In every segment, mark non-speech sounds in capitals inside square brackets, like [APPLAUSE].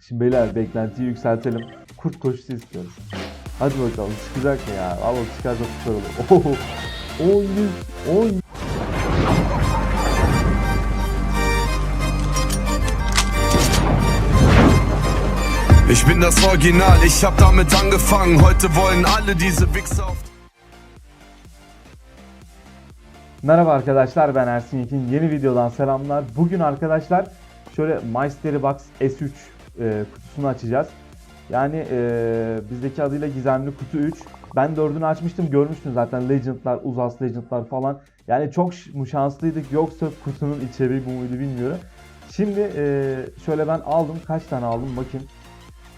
Şimdi beyler beklentiyi yükseltelim. Kurt koşusu istiyoruz. Hadi bakalım çıkacak mı ya? Valla çıkarsa süper olur. [LAUGHS] Oho. 10 100 10 Ich bin das Original, ich hab damit angefangen. Heute wollen alle diese Wichser auf. Merhaba arkadaşlar ben Ersin Yekin. Yeni videodan selamlar. Bugün arkadaşlar şöyle Mystery Box S3 e, kutusunu açacağız. Yani e, bizdeki adıyla gizemli kutu 3. Ben dördünü açmıştım görmüştüm zaten Legend'lar, Uzas Legend'lar falan. Yani çok mu şanslıydık yoksa kutunun içeriği bu muydu bilmiyorum. Şimdi e, şöyle ben aldım kaç tane aldım bakayım.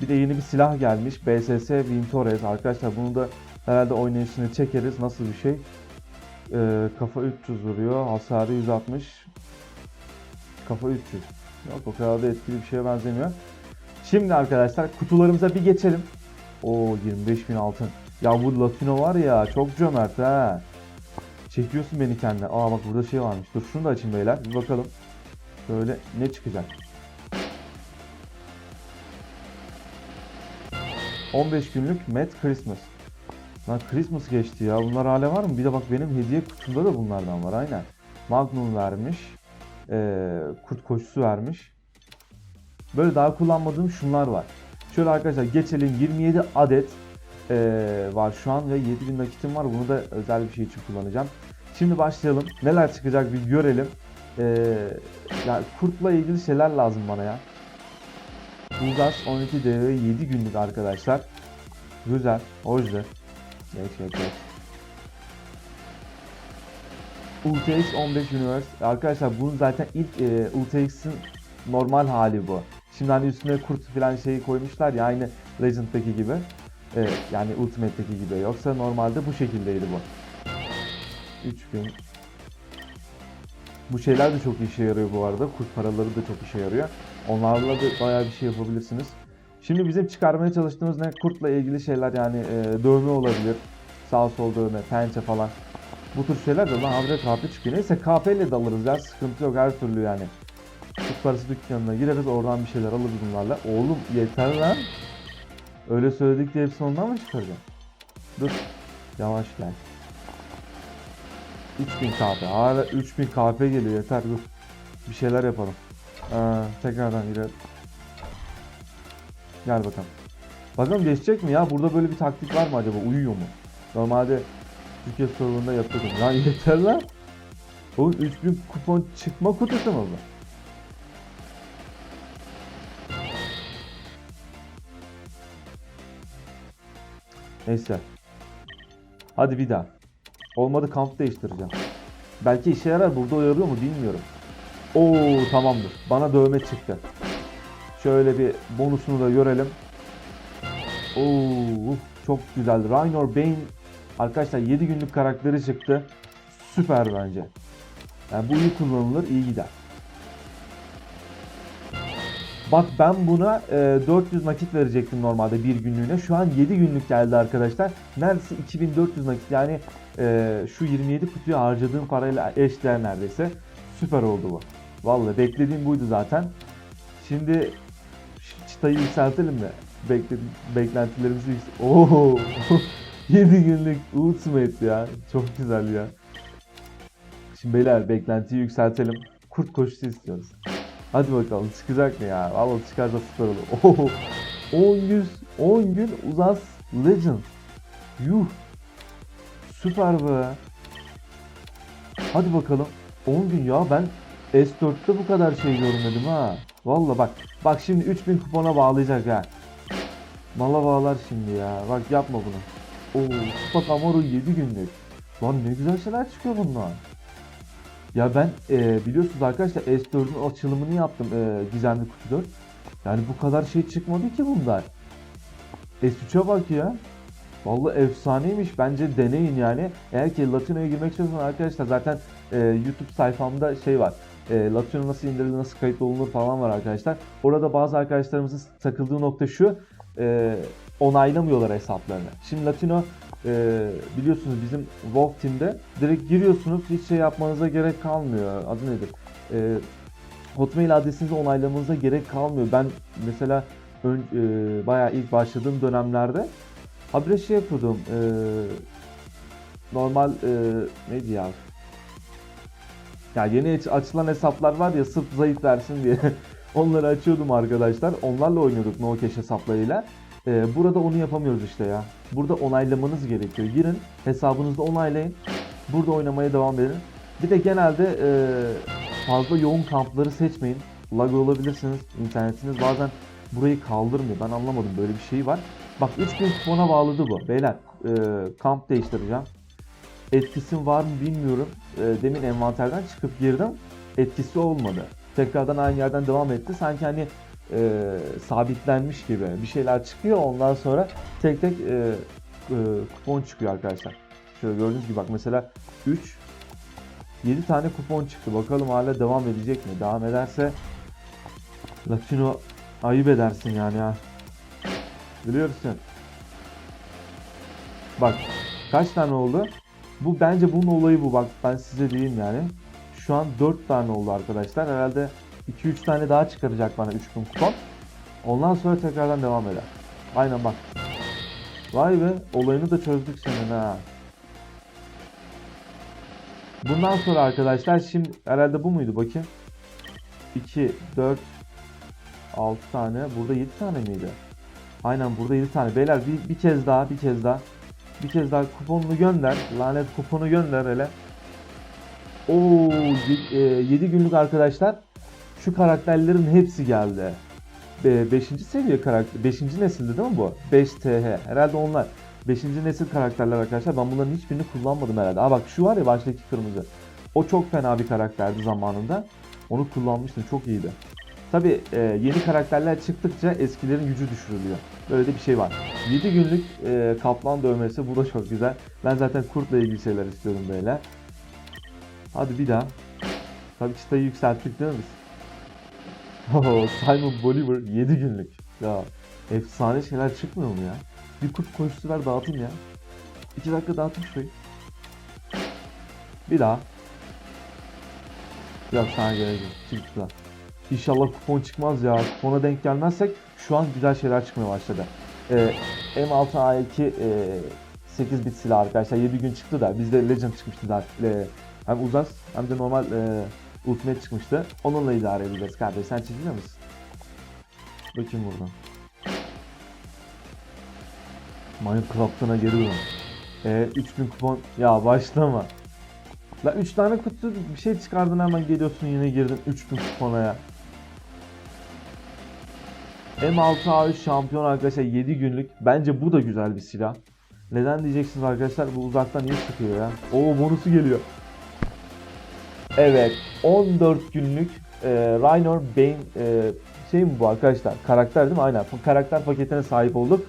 Bir de yeni bir silah gelmiş BSS Vintores arkadaşlar bunu da herhalde oynayışını çekeriz nasıl bir şey. Ee, kafa 300 vuruyor. Hasarı 160. Kafa 300. Yok o kadar da etkili bir şeye benzemiyor. Şimdi arkadaşlar kutularımıza bir geçelim. Oo 25.000 altın. Ya bu Latino var ya çok cömert ha. Çekiyorsun beni kendine. Aa bak burada şey varmış. Dur şunu da açayım beyler. Bir bakalım. Böyle ne çıkacak? 15 günlük Met Christmas. Lan Christmas geçti ya. Bunlar hala var mı? Bir de bak benim hediye kutumda da bunlardan var aynen. Magnum vermiş. Ee, kurt koşusu vermiş. Böyle daha kullanmadığım şunlar var. Şöyle arkadaşlar geçelim 27 adet ee, var şu an ve 7000 nakitim var. Bunu da özel bir şey için kullanacağım. Şimdi başlayalım. Neler çıkacak bir görelim. Ee, ya kurtla ilgili şeyler lazım bana ya. Uzas 12 DV 7 günlük arkadaşlar. Güzel, orijinal. Geç geç geç. UTX 15 Universe. Arkadaşlar bunun zaten ilk e, UTX'in normal hali bu. Şimdi hani üstüne kurt falan şeyi koymuşlar ya aynı Legend'daki gibi. E, yani Ultimate'deki gibi. Yoksa normalde bu şekildeydi bu. 3000 bu şeyler de çok işe yarıyor bu arada. Kurt paraları da çok işe yarıyor. Onlarla da bayağı bir şey yapabilirsiniz. Şimdi bizim çıkarmaya çalıştığımız ne? Kurtla ilgili şeyler yani e, dövme olabilir. Sağ sol dövme, pençe falan. Bu tür şeyler de lan habire KP çıkıyor. Neyse KP ile de alırız ya sıkıntı yok her türlü yani. Kurt parası dükkanına gireriz oradan bir şeyler alırız bunlarla. Oğlum yeter lan. Öyle söyledik diye hepsini ondan mı çıkaracağım? Dur. Yavaş gel. 3000 KP. Hala 3000 KP geliyor yeter dur. Bir şeyler yapalım. Aa, tekrardan girelim. Gel bakalım. Bakalım geçecek mi ya? Burada böyle bir taktik var mı acaba? Uyuyor mu? Normalde Türkiye sorununda yapıyordum. Lan yeter lan. Oğlum 3000 kupon çıkma kutusu mu bu? Neyse. Hadi bir daha. Olmadı kamp değiştireceğim. Belki işe yarar. Burada uyarıyor mu bilmiyorum. Oo tamamdır. Bana dövme çıktı. Şöyle bir bonusunu da görelim. Oo çok güzel. Raynor Bane arkadaşlar 7 günlük karakteri çıktı. Süper bence. Yani bu iyi kullanılır, iyi gider. Bak ben buna e, 400 nakit verecektim normalde bir günlüğüne. Şu an 7 günlük geldi arkadaşlar. Neredeyse 2400 nakit. Yani e, şu 27 kutuya harcadığım parayla eşdeğer neredeyse. Süper oldu bu. Vallahi beklediğim buydu zaten. Şimdi çıtayı yükseltelim mi? Bekle, beklentilerimizi yüksel... Oo! [LAUGHS] 7 günlük Ultimate ya. Çok güzel ya. Şimdi beyler beklentiyi yükseltelim. Kurt koşusu istiyoruz. Hadi bakalım çıkacak mı ya? Vallahi çıkarsa süper olur. Oo! 10 100 10 gün uzas Legend. Yuh. Süper be. Hadi bakalım. 10 gün ya ben S4'te bu kadar şey görmedim ha. Valla bak. Bak şimdi 3000 kupona bağlayacak ha. Mala bağlar şimdi ya. Bak yapma bunu. Oo, bak Amaru 7 günlük. Lan ne güzel şeyler çıkıyor bundan. Ya ben e, biliyorsunuz arkadaşlar S4'ün açılımını yaptım e, gizemli kutu 4. Yani bu kadar şey çıkmadı ki bunlar. S3'e bak ya. Vallahi efsaneymiş. Bence deneyin yani. Eğer ki Latino'ya girmek istiyorsanız arkadaşlar zaten e, YouTube sayfamda şey var. E, Latino nasıl indirilir, nasıl kayıt olunur falan var arkadaşlar. Orada bazı arkadaşlarımızın takıldığı nokta şu. E, onaylamıyorlar hesaplarını. Şimdi Latino e, biliyorsunuz bizim Wolf Team'de direkt giriyorsunuz. Hiç şey yapmanıza gerek kalmıyor. Adı nedir? E, Hotmail adresinizi onaylamanıza gerek kalmıyor. Ben mesela ön, e, bayağı ilk başladığım dönemlerde habire şey yapıyordum. e, normal e, neydi ya? Ya yeni aç- açılan hesaplar var ya sırf zayıf versin diye [LAUGHS] onları açıyordum arkadaşlar. Onlarla oynuyorduk no hesaplarıyla. E, burada onu yapamıyoruz işte ya. Burada onaylamanız gerekiyor. Girin hesabınızda onaylayın. Burada oynamaya devam edin. Bir de genelde e, fazla yoğun kampları seçmeyin. Lag olabilirsiniz. İnternetiniz bazen burayı kaldırmıyor. Ben anlamadım böyle bir şey var. Bak 3000 kupona bağladı bu. Beyler e, kamp değiştireceğim. Etkisi var mı bilmiyorum. E, demin envanterden çıkıp girdim. Etkisi olmadı. Tekrardan aynı yerden devam etti. Sanki hani e, sabitlenmiş gibi bir şeyler çıkıyor. Ondan sonra tek tek e, e, kupon çıkıyor arkadaşlar. Şöyle gördüğünüz gibi bak mesela 3 7 tane kupon çıktı. Bakalım hala devam edecek mi? Devam ederse Latino ayıp edersin yani ya. Biliyorsun. Bak kaç tane oldu? Bu bence bunun olayı bu. Bak ben size diyeyim yani. Şu an 4 tane oldu arkadaşlar. Herhalde 2-3 tane daha çıkaracak bana 3000 kupon. Ondan sonra tekrardan devam eder. Aynen bak. Vay be olayını da çözdük senin ha. Bundan sonra arkadaşlar şimdi herhalde bu muydu bakayım. 2, 4, 6 tane. Burada 7 tane miydi? Aynen burada 7 tane. Beyler bir, bir kez daha bir kez daha. Bir kez daha kuponunu gönder. Lanet kuponu gönder hele. Oo 7 günlük arkadaşlar. Şu karakterlerin hepsi geldi. 5. seviye karakter. 5. nesildi değil mi bu? 5 TH. Herhalde onlar. 5. nesil karakterler arkadaşlar. Ben bunların hiçbirini kullanmadım herhalde. Aa bak şu var ya baştaki kırmızı. O çok fena bir karakterdi zamanında. Onu kullanmıştım. Çok iyiydi. Tabi yeni karakterler çıktıkça eskilerin gücü düşürülüyor. Böyle de bir şey var. 7 günlük e, kaplan dövmesi. Bu da çok güzel. Ben zaten kurtla ilgili şeyler istiyorum böyle. Hadi bir daha. Tabii çıtayı yükselttik değil mi biz? Simon Bolivar 7 günlük. Ya efsane şeyler çıkmıyor mu ya? Bir kurt koşusu ver dağıtayım ya. 2 dakika dağıtayım şurayı. Bir daha. Yok sana yok. Çıktı. İnşallah kupon çıkmaz ya. Kupona denk gelmezsek şu an güzel şeyler çıkmaya başladı. Ee, M6A2 e, 8 bit silah arkadaşlar 7 gün çıktı da bizde Legend çıkmıştı da. E, hem uzas hem de normal e, Ultimate çıkmıştı. Onunla idare edeceğiz kardeş. Sen çekiyor musun? Bakayım buradan. Minecraft'ına geri dön. E, 3000 kupon. Ya başlama. La 3 tane kutu bir şey çıkardın hemen geliyorsun yine girdin 3000 kupona ya. M6A3 şampiyon arkadaşlar 7 günlük. Bence bu da güzel bir silah. Neden diyeceksiniz arkadaşlar bu uzaktan iyi sıkıyor ya. Oo bonusu geliyor. Evet 14 günlük e, Raynor Bane e, şey mi bu arkadaşlar? Karakter değil mi? Aynen. Karakter paketine sahip olduk.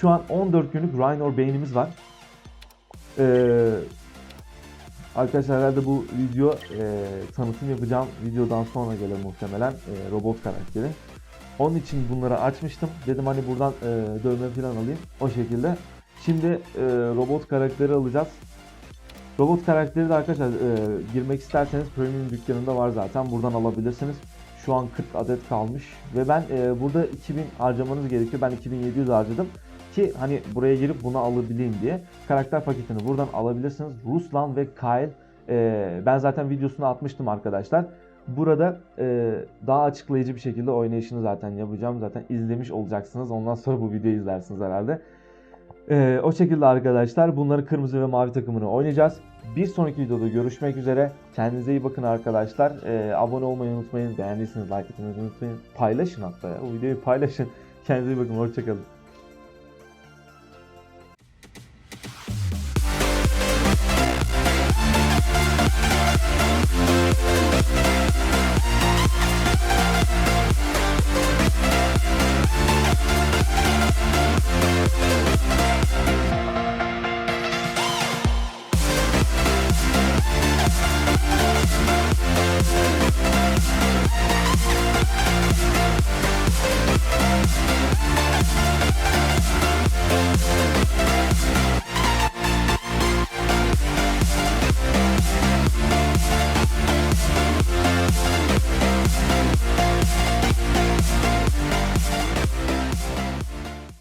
Şu an 14 günlük Raynor Bane'imiz var. Eee Arkadaşlar herhalde bu video e, tanıtım yapacağım videodan sonra gelir muhtemelen e, robot karakteri. Onun için bunları açmıştım. Dedim hani buradan e, dövme falan alayım. O şekilde. Şimdi e, robot karakteri alacağız. Robot karakteri de arkadaşlar e, girmek isterseniz premium dükkanında var zaten. Buradan alabilirsiniz. Şu an 40 adet kalmış. Ve ben e, burada 2000 harcamanız gerekiyor. Ben 2700 harcadım ki hani buraya girip bunu alabileyim diye. Karakter paketini buradan alabilirsiniz. Ruslan ve Kyle e, ben zaten videosunu atmıştım arkadaşlar. Burada e, daha açıklayıcı bir şekilde oynayışını zaten yapacağım. Zaten izlemiş olacaksınız. Ondan sonra bu videoyu izlersiniz herhalde. E, o şekilde arkadaşlar bunları kırmızı ve mavi takımını oynayacağız. Bir sonraki videoda görüşmek üzere. Kendinize iyi bakın arkadaşlar. E, abone olmayı unutmayın. Beğendiyseniz like etmeyi unutmayın. Paylaşın hatta ya. Bu videoyu paylaşın. [LAUGHS] Kendinize iyi bakın. Hoşçakalın.